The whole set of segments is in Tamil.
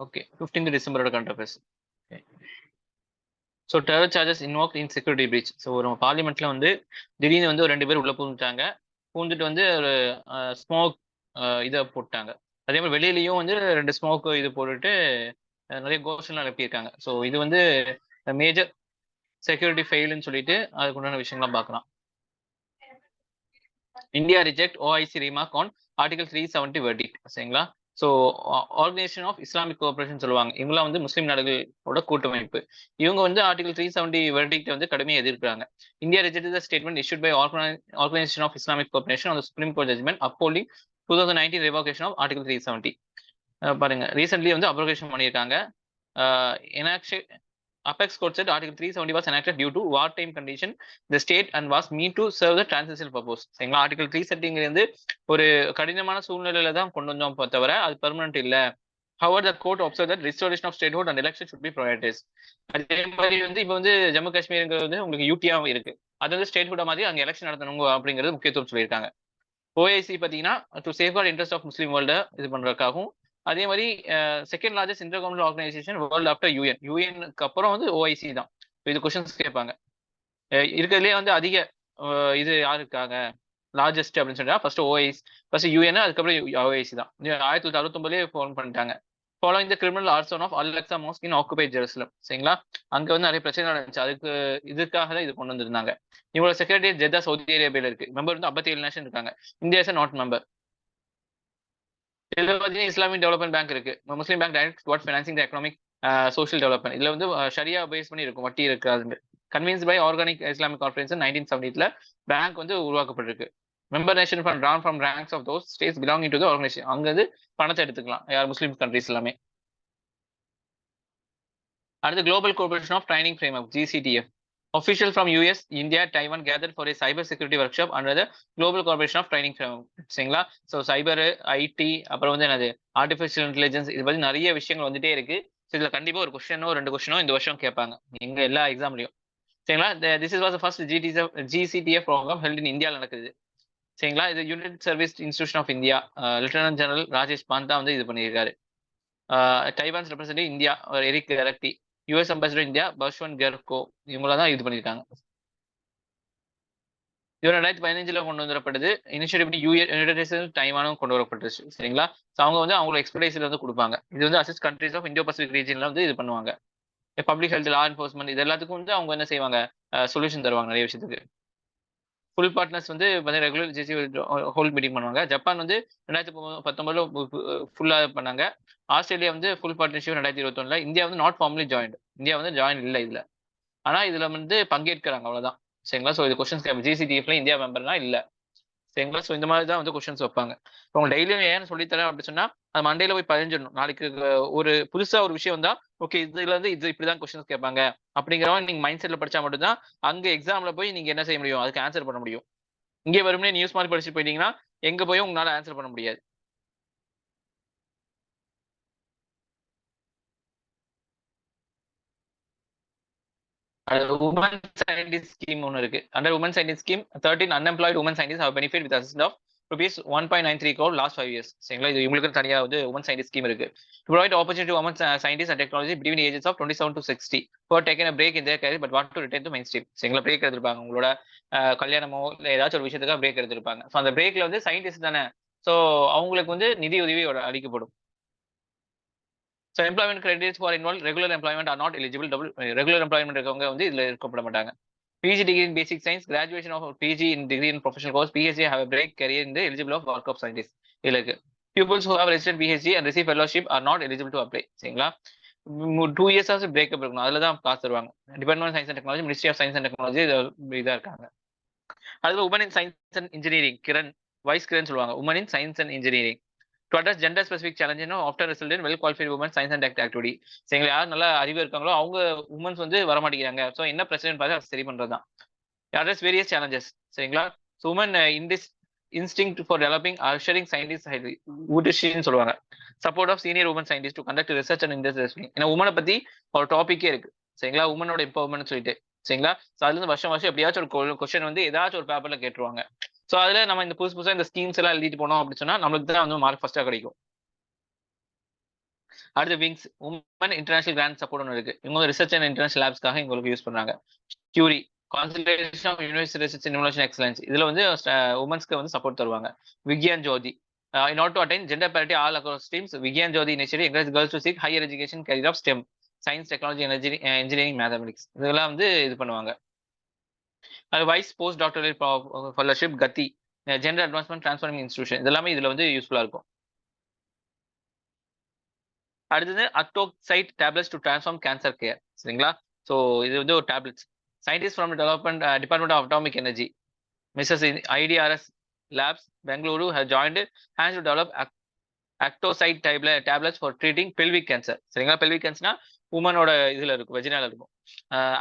Okay fifteenth டிசம்பரோட current affairs so terror charges invoke in security breach so ஒரு பார்லிமெண்ட்ல வந்து திடீர்னு வந்து ஒரு ரெண்டு பேர் உள்ள பூந்துட்டாங்க பூந்துட்டு வந்து ஒரு ஸ்மோக் இதை போட்டாங்க. அதே மாதிரி வெளியிலயும் வந்து ரெண்டு ஸ்மோக் இது போட்டுட்டு நிறைய கோஷன்லாம் அனுப்பியிருக்காங்க. ஸோ இது வந்து மேஜர் செக்யூரிட்டி ஃபெயில்னு சொல்லிட்டு அதுக்கு உண்டான விஷயங்கள்லாம் பார்க்கலாம். India reject OIC remark on article three seventy verdict சரிங்களா? So organisation of Islamic cooperation சொல்லுவாங்க. இவங்களாம் வந்து முஸ்லீம் நாடுகளோட கூட்டமைப்பு. இவங்க வந்து ஆர்டிகல் த்ரீ செவன்டி வெர்டிக்ட் வந்து கடுமையாக எதிர்க்கிறாங்க. India reject the statement issued by organisation of Islamic cooperation on supreme court judgement upholding two thousand nineteen revocation of article three seventy பாருங்க. ரீசென்ட்லி வந்து அப்ரோகேஷன் பண்ணியிருக்காங்க. Enaction Apex Court said Article 370 was enacted due to wartime condition. The state and was meant to serve the transitional purpose. சரிங்களா ஆர்டிகல் த்ரீ செட்டிங்கிறது ஒரு கடினமான சூழ்நிலையில தான் கொண்டு வந்தோம் தவிர அது பெர்மனன்ட் இல்லை. However the court observed that restoration of statehood and election should be prioritized. அதே மாதிரி வந்து இப்போ வந்து ஜம்மு காஷ்மீருங்கிறது வந்து உங்களுக்கு யூடியாவும் இருக்கு. அது வந்து ஸ்டேட்ஹுட் மாதிரி அங்கே எலெக்ஷன் நடத்தணுங்க அப்படிங்கிறது முக்கியத்துவம் சொல்லியிருக்காங்க. ஓஐசி பார்த்தீங்கன்னா to safeguard interest of Muslim world இது பண்றதுக்காகவும் அதே மாதிரி second largest inter government organisation world after UN யூஎனுக்கு அப்புறம் வந்து ஓஐசி தான். இது கொஸ்டின்ஸ் கேட்பாங்க. இருக்கிறதுலேயே இருக்கிறதுலே வந்து அதிக இது யார் இருக்காங்க? லார்ஜஸ்ட் அப்படின்னு சொன்னா ஃபர்ஸ்ட் ஓஐஸ் ஃபர்ஸ்ட் யூஎன் அதுக்கப்புறம் ஓஐசி தான். ஆயிரத்தி தொள்ளாயிரத்தி அறுபத்தொன்பதுலேயே ஃபோன் பண்ணிட்டாங்க. Following the criminal arts of Al Aqsa mosque in occupied Jerusalem சரிங்களா? அங்க வந்து நிறைய பிரச்சனை நடந்துச்சு. அதுக்கு இதுக்காக தான் இது கொண்டு வந்திருந்தாங்க. இவங்களோட செக்ரட்டரி ஜெதா சவுதி அரேபியில இருக்கு. மெம்பர் வந்து ஐம்பத்தி ஏழு நேஷன் இருக்காங்க. இந்தியா இஸ் நாட் மெம்பர் இதுல பாத்தீங்கன்னா இஸ்லாமிக் டெவலப்மெண்ட் பேங்க் இருக்கு. Muslim bank direct toward financing the economic social development இதுல வந்து ஷரியா பேஸ் பண்ணி இருக்கும் வட்டி இருக்காது convenes by organic Islamic conference nineteen செவன்டில bank வந்து உருவாக்கப்பட்டிருக்கு. Member nation from drawn from ranks of those states belonging to the organisation அங்க வந்து பணத்தை எடுத்துக்கலாம். யார்? முஸ்லீம் கண்ட்ரிஸ் எல்லாமே. அடுத்து global cooperation of training frame of GCTF official from US, India, Taiwan gathered for a cyber security workshop under the Global Corporation of Training சரிங்களா? ஸோ சைபர் ஐடி அப்புறம் வந்து என்னது? ஆர்டிஃபிஷியல் இன்டெலிஜென்ஸ் இது பத்தி நிறைய விஷயங்கள் வந்துட்டே இருக்கு. ஸோ இதுல கண்டிப்பா ஒரு கொஸ்டினோ ரெண்டு கொஸ்டினோ இந்த வருஷம் கேட்பாங்க. எங்க எல்லா எக்ஸாம்லயும் சரிங்களா? This is was first GTF GCTF program held in இந்தியாவில் நடக்குது. சரிங்களா? இது unit service institution of India lieutenant general Rajesh Pant வந்து இது பண்ணியிருக்காரு. Taiwan's representative India Eric எரக்டி US ambassador India பஷ்வன் கெர்கோ இவங்கள தான் இது பண்ணியிருக்காங்க. இது ரெண்டாயிரத்தி பதினஞ்சுல கொண்டு வந்துடப்பட்டது இனிஷியேட்டிவ் யூஎன் டைமானும் கொண்டு வரப்பட்டுச்சு சரிங்களா? ஸோ அவங்க வந்து அவங்களோட எக்ஸ்பர்டைஸ்ல வந்து கொடுப்பாங்க. இது வந்து assist countries of Indo Pacific ரீஜன்ல வந்து இது பண்ணுவாங்க. பப்ளிக் ஹெல்த் லா என்ஃபோர்ஸ்மெண்ட் இது எல்லாத்துக்கும் வந்து அவங்க என்ன செய்வாங்க? சொல்யூஷன் தருவாங்க நிறைய விஷயத்துக்கு. ஃபுல் பார்ட்னர்ஸ் வந்து ரெகுலர் ஜிசி ஹோல் மீட்டிங் பண்ணுவாங்க. ஜப்பான் வந்து ரெண்டாயிரத்தி பத்தொன்பதுல ஃபுல்லாக பண்ணாங்க. ஆஸ்திரேலியா வந்து ஃபுல் பார்ட்னர்ஷிப் ரெண்டாயிரத்தி இருபத்தொன்னுல. இந்தியா வந்து நாட் ஃபார்மலி ஜாயின் இந்தியா வந்து ஜாயின் இல்லை இதுல. ஆனால் இதுல வந்து பங்கேற்கிறாங்க அவ்வளோதான் சரிங்களா? ஸோ இது கொஸ்டின்ஸ் ஜிசிடிஎஃப்ல இந்தியா மெம்பர்லாம் இல்லை. சரிங்களா ஸோ இந்த மாதிரி தான் வந்து கொஷின்ஸ் வைப்பாங்க. இப்போ உங்க டெய்லியும் ஏன் சொல்லித்தரேன் அப்படின்னு சொன்னா அது மண்டேல போய் பதிஞ்சிடணும். நாளைக்கு ஒரு புதுசா ஒரு விஷயம் வந்தா ஓகே இதுல இருந்து இது இப்படிதான் கொஸ்டின்ஸ் கேட்பாங்க. அப்படிங்கிறவங்க நீங்க மைண்ட் செட்ல படிச்சா மட்டும்தான் அங்க எக்ஸாம்ல போய் நீங்க என்ன செய்ய முடியும்? அதுக்கு ஆன்சர் பண்ண முடியும். இங்கே வெறுமனே நியூஸ் மாதிரி படிச்சுட்டு போயிட்டீங்கன்னா எங்க போய் உங்களால ஆன்சர் பண்ண முடியாது. உமன் சயின்டிஸ்ட் ஸ்கீம் ஒன்று இருக்கு. Under woman scientist scheme thirteen unemployed woman scientist have benefit with assist of rupees one point nine three crore last five years சரிங்களா? இது உங்களுக்கு தனியாக வந்து உமன் சயின்டிஸ்ட் ஸ்கீம் இருக்கு. To provide opportunity woman scientist and technology between ages of twenty seven to sixty for taken break இந்த career but what to return to mainstream சரிங்களா? பிரேக் எடுத்திருப்பாங்க. உங்களோட கல்யாணமோ இல்லை ஏதாச்சும் ஒரு விஷயத்துக்காக பிரேக் எடுத்திருப்பாங்க. ஸோ அந்த பிரேக்ல வந்து சயின்டிஸ்ட் தானே. ஸோ அவங்களுக்கு வந்து நிதி உதவி அளிக்கப்படும். So employment credits for involve regular employment are not eligible double regular employment இருக்கவங்க வந்து இதில் இருக்கப்பட மாட்டாங்க. PG degree in basic science graduation of PG in degree in professional course PhD have break career இந்த eligible of work of scientist இதில் இருக்கு. Peoples who have registered PhD and receive fellowship are not eligible to apply சரிங்களா? டூ இயர்ஸ் ஆஃப் பிரேக்கப் இருக்கணும். அதில் தான் காசு தருவாங்க. Department science and technology ministry of science and technology இதாக இருக்காங்க. அதுல woman in science and engineering Kiran wise Kiran சொல்லுவாங்க. Woman in science and engineering to address gender specific சேலஞ்சுன்னு after result in well qualified woman science and tech activity சரிங்களா யார் நல்லா அறிவு இருக்காங்களோ அவங்க உமன்ஸ் வந்து வரமாட்டேங்கிறாங்க ஸோ என்ன பிரச்சனை பார்த்து அது சரி பண்ணுறது தான் அட்ரஸ் வேரியஸ் சேலஞ்சஸ் சரிங்களா? So woman in this instinct for developing assuring scientist ஊட்டிஷின்னு சொல்லுவாங்க. Support of senior woman scientist to conduct research and industry ஏன்னா உமனை பற்றி ஒரு டாப்பிக்கே இருக்கு. சரிங்களா? உமனோட இம்பவர்மெண்ட் சொல்லிட்டு. சரிங்களா? ஸோ அதுலேருந்து வருஷம் வருஷம் எப்படியாச்சும் ஒரு கொஸ்டின் வந்து ஏதாச்சும் ஒரு பேப்பர்ல கேட்டுருவாங்க. ஸோ அதுல நம்ம இந்த புதுசு புதுசாக இந்த ஸ்கீம்ஸ் எல்லாம் எழுதிட்டு போனோம் அப்படின்னு சொன்னா நம்மளுக்கு தான் வந்து மார்க் ஃபர்ஸ்டா கிடைக்கும். அடுத்து wings woman international grant support ஒன்று இருக்கு. இவங்க ரிசர்ச் அண்ட் இன்டர்நேஷனல் லேப்ஸ்க்காக இவங்களுக்கு யூஸ் பண்றாங்க. Curie concentration of university research invention excellence இதுல வந்து உமன்ஸ்க்கு வந்து சப்போர்ட் தருவாங்க. Vigyan Jyoti in order to attain gender parity all across streams Vigyan Jyoti initiative encourage girls to seek higher education career of STEM science technology energy engineering mathematics இதெல்லாம் வந்து இது பண்ணுவாங்க. Wise post doctorate fellowship GATI gender advancement transforming institution இதெல்லாமே இதுல வந்து யூஸ்ஃபுல்லா இருக்கும். அடுத்தது Actocyte tablets to transform cancer care சரிங்களா? ஸோ இது வந்து ஒரு tablets scientist from development department of atomic energy Mrs IDRS labs Bengaluru has joined has to develop Actocyte டைப்ல tablets for treating pelvic cancer சரிங்களா? பெல்விக் கேன்சர்னா உமனோட இதுல இருக்கும் வெஜினால இருக்கும்.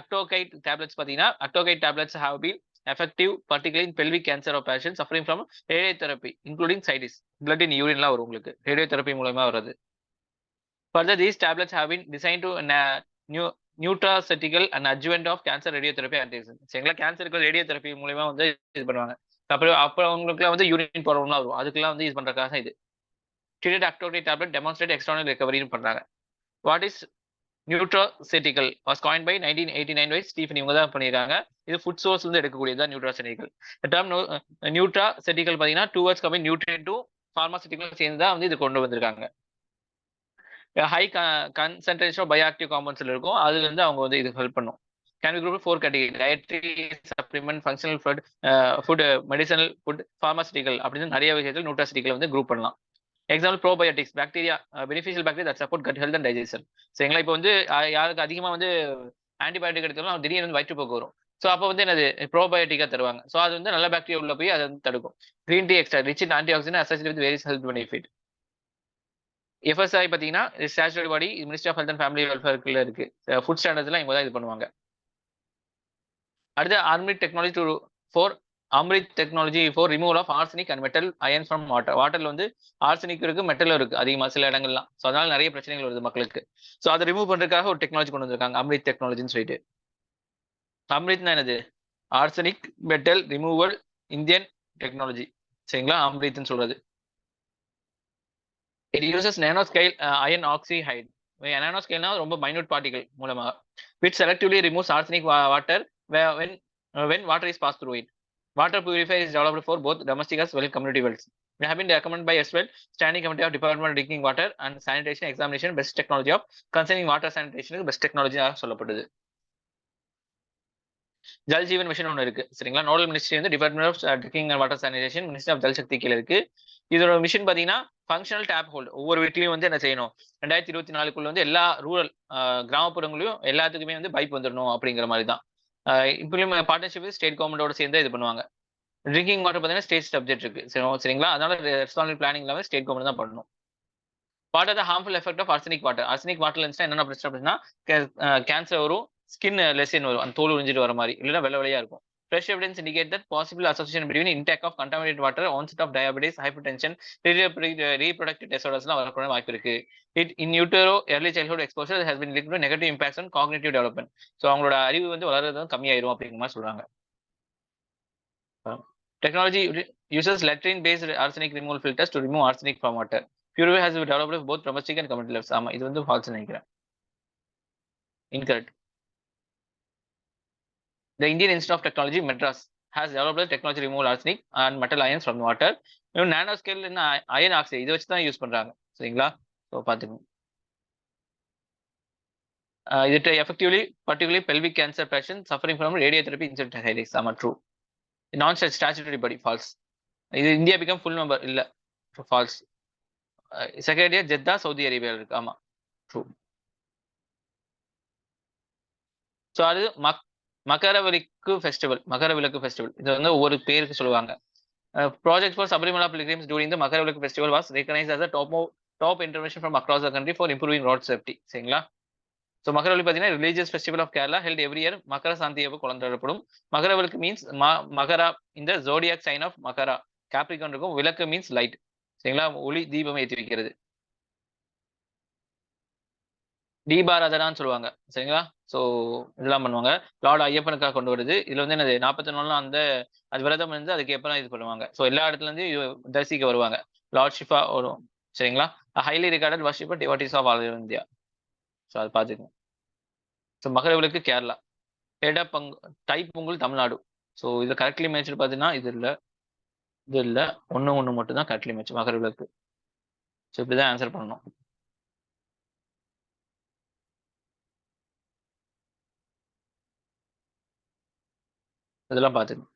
அக்டோகைட் டேப்லெட்ஸ் பார்த்தீங்கன்னா Actocyte tablets have been effective particular in pelvic cancer of patient suffering from radio therapy including sides blood in யூரின்லாம் வரும் உங்களுக்கு. ரேடியோ தெரப்பி மூலமா வருது further these tablets have been design to new nutraceutical and and of cancer radio therapy ஆன்டிசன் சரிங்களா கேன்சருக்கு ரேடியோ தெரப்பி மூலயமா வந்து இது பண்ணுவாங்க. அப்புறம் அப்புறம் அவங்களுக்குலாம் வந்து யூரின் ப்ராப்ளம்லாம் வரும். அதுக்கெல்லாம் வந்து யூஸ் பண்றதுக்காக இது. Treated Actocyte tablet demonstrate external ரெக்கவரின்னு பண்ணுறாங்க what is nutraceutical was coined by nineteen eighty nine wise Stephen இவங்க தான் பண்ணியிருக்காங்க. இது ஃபுட் சோர்ஸ் வந்து எடுக்கக்கூடியது தான் நியூட்ராசெட்டிக்கல் டேர்ம் நியூட்ராசெட்டிக்கல் பார்த்தீங்கன்னா டூ வேர்ட்ஸ் கம்மி நியூட்ரியன் டூ ஃபார்மாசிட்டிக்கல் சேர்ந்து தான் வந்து இது கொண்டு வந்திருக்காங்க. ஹை கன்சன்ட்ரேஷன் ஆஃப் பயோஆக்டிவ் காம்பவுண்ட்ஸ்ல இருக்கும். அதுல இருந்து அவங்க வந்து இது ஹெல்ப் பண்ணும். Can be group four category dietary supplement functional food food medicinal food pharmaceutical அப்படின்னு நிறைய விஷயத்தில் நியூட்ராசிட்டிக்கல் வந்து குரூப் பண்ணலாம். Example probiotics bacteria beneficial bacteria that support gut health and digestion சரிங்களா இப்போ வந்து யாருக்கு அதிகமாக வந்து ஆன்டிபயோட்டிக் எடுத்தாலும் திடீர்னு வந்து வயிற்றுப்போக்கு வரும். ஸோ அப்போ வந்து என்னது? ப்ரோபயோட்டிக்காக தருவாங்க. ஸோ அது வந்து நல்ல பாக்டீரியா உள்ள போய் அதை வந்து தடுக்கும். Green tea extra rich in antioxidant associate with various health benefit FSI பார்த்தீங்கன்னா statutory body ministry of health and family வெல்ஃபேர்க்குள்ள இருக்கு. ஃபுட் ஸ்டாண்டர்ட்ஸ்லாம் இவங்க தான் இது பண்ணுவாங்க. அடுத்து army technology to for Amrit technology for removal of arsenic and metal iron from water வாட்டர்ல வந்து ஆர்சனிக் இருக்கு மெட்டலும் இருக்கு அதிகமாக சில இடங்கள்லாம். ஸோ அதனால நிறைய பிரச்சனைகள் வருது மக்களுக்கு. ஸோ அதை ரிமூவ் பண்றதுக்காக ஒரு டெக்னாலஜி கொண்டு வந்திருக்காங்க அம்ரித் டெக்னாலஜின்னு சொல்லிட்டு. அம்ரித்னா என்னது? Arsenic metal removal Indian technology சரிங்களா? அம்ரித்னு சொல்றது. It uses nano scale iron oxide nano ஸ்கேல்னா ரொம்ப மைனூட் பார்ட்டிகள் மூலமாக. With selectively removes arsenic water when when water is pass through it water is developed for both domestic as well well community wells. It has been recommended by SWEL, Standing Committee of Department of Drinking Water and Sanitation Examination, best technology of concerning water sanitation, best technology சொல்லப்படுது. ஜல் ஜீவன் மிஷன் ஒன்று இருக்கு சரிங்களா? நோடல் மினிஸ்ட்ரி வந்து department of drinking and water sanitation ministry of Jal Shakti கீழே இருக்கு. இதோட மிஷன் பாத்தீங்கன்னா ஃபங்க்ஷனல் டேப் ஹோல்டு ஒவ்வொரு வீட்லயும் வந்து என்ன செய்யணும்? ரெண்டாயிரத்தி இருபத்தி நாலுக்குள்ள வந்து எல்லா ரூரல் uh, கிராமப்புறங்களையும் எல்லாத்துக்குமே வந்து பைப் வந்துடணும் அப்படிங்கிற மாதிரி தான் இப்படியும் பார்ட்னர்ஷிப் ஸ்டேட் கவர்மெண்டோட சேர்ந்து இது பண்ணுவாங்க. ட்ரிங்கிங் வாட்டர் பார்த்தீங்கன்னா ஸ்டேட் சப்ஜெக்ட் இருக்கு. சரி சரிங்களா? அதனால ரெஸ்பான்சிபிள் பிளானிங் எல்லாமே ஸ்டேட் கவர்மெண்ட் தான் பண்ணணும். What are the harmful effect of arsenic water arsenic வாட்டர்ல இருந்துச்சுன்னா என்னென்ன பிரச்சனை அப்படின்னா கேன்சர் வரும் ஸ்கின் லெசின் வரும். அந்த தோல் உறிஞ்சிட்டு வர மாதிரி. இல்லைன்னா வெள்ள வெளியா இருக்கும். Fresh evidence indicate that possible association between intake of contaminated water, onset of diabetes, hypertension, reproductive disorders வரக்கூட வாய்ப்பு இருக்கு it in utero early childhood exposure has been linked to negative impacts on cognitive development. So அவங்களோட அறிவு வந்து வளர்றது கம்மியாயிரும் அப்படிங்கிற மாதிரி சொல்றாங்க technology uses latrine based arsenic removal filters to remove arsenic from water. Purify has been developed with both domestic and commercial levels. ஆமா இது வந்து ஃபால்ஸ் நினைக்கிறேன் incorrect The Indian Institute of Technology, Madras, has developed a technology to remove arsenic and metal ions from water. இன்னும் நானோ ஸ்கேல் என்ன அயன் ஆக்சைடு இதை வச்சு தான் யூஸ் பண்றாங்க. சரிங்களா? ஸோ பார்த்துக்கோங்க uh, இது effectively particularly pelvic cancer fashion suffering from radiotherapy incent helix ஆமா ட்ரூ நான் ஸ்டாச்சுட்டரி படி ஃபால்ஸ் இது இந்தியா பிகம் ஃபுல் நம்பர் இல்ல. False second year Jeddah Saudi அரேபியாவில் இருக்கு. ஆமா ட்ரூ ஸோ அது மக் மகரவிளக்கு ஃபெஸ்டிவல் மகரவிளக்கு ஃபெஸ்டிவல் இது வந்து ஒவ்வொரு பேருக்கு சொல்லுவாங்க. Project for Sabarimala pilgrims during the Makaravilakku festival was recognise as top top intervention from across the country for improving road safety சரிங்களா? ஸோ மகரவிளக்கு பார்த்தீங்கன்னா religious festival of Kerala held every year Makara Santhi அப்போ கொண்டாடப்படும். மகரவிளக்கு மீன்ஸ் மகரா இந்த zodiac sign of Makara. Capricorn இருக்கும் விளக்கு மீன்ஸ் லைட் சரிங்களா? ஒளி தீபம் ஏற்றி வைக்கிறது. தீபாராதனான்னு சொல்லுவாங்க. சரிங்களா? ஸோ இதெல்லாம் பண்ணுவாங்க. லார்ட் ஐயப்பனுக்காக கொண்டு வருது. இதுல வந்து என்னது நாற்பத்தி நாளும் அந்த அது விரதம் இருந்து அதுக்கு எப்பறம் இது பண்ணுவாங்க. ஸோ எல்லா இடத்துல இருந்து தரிசிக்க வருவாங்க. லார்ட் ஷிஃபா வரும் சரிங்களா? Highly regarded worshipper devotees of all India so அது பார்த்துக்கோங்க. So Makaravilakku Kerala. Head of பங்கு டைப் பொங்கல் தமிழ்நாடு. ஸோ இது கரெக்ட்லி மேட்ச் பார்த்தீங்கன்னா இது இல்லை. இது இல்லை. ஒன்று ஒன்று மட்டும் தான் கரெக்ட்லி மேட்ச் மகரவிலுக்கு ஸோ இப்படி தான் ஆன்சர் பண்ணணும். இதெல்லாம் பார்த்துக்கணும்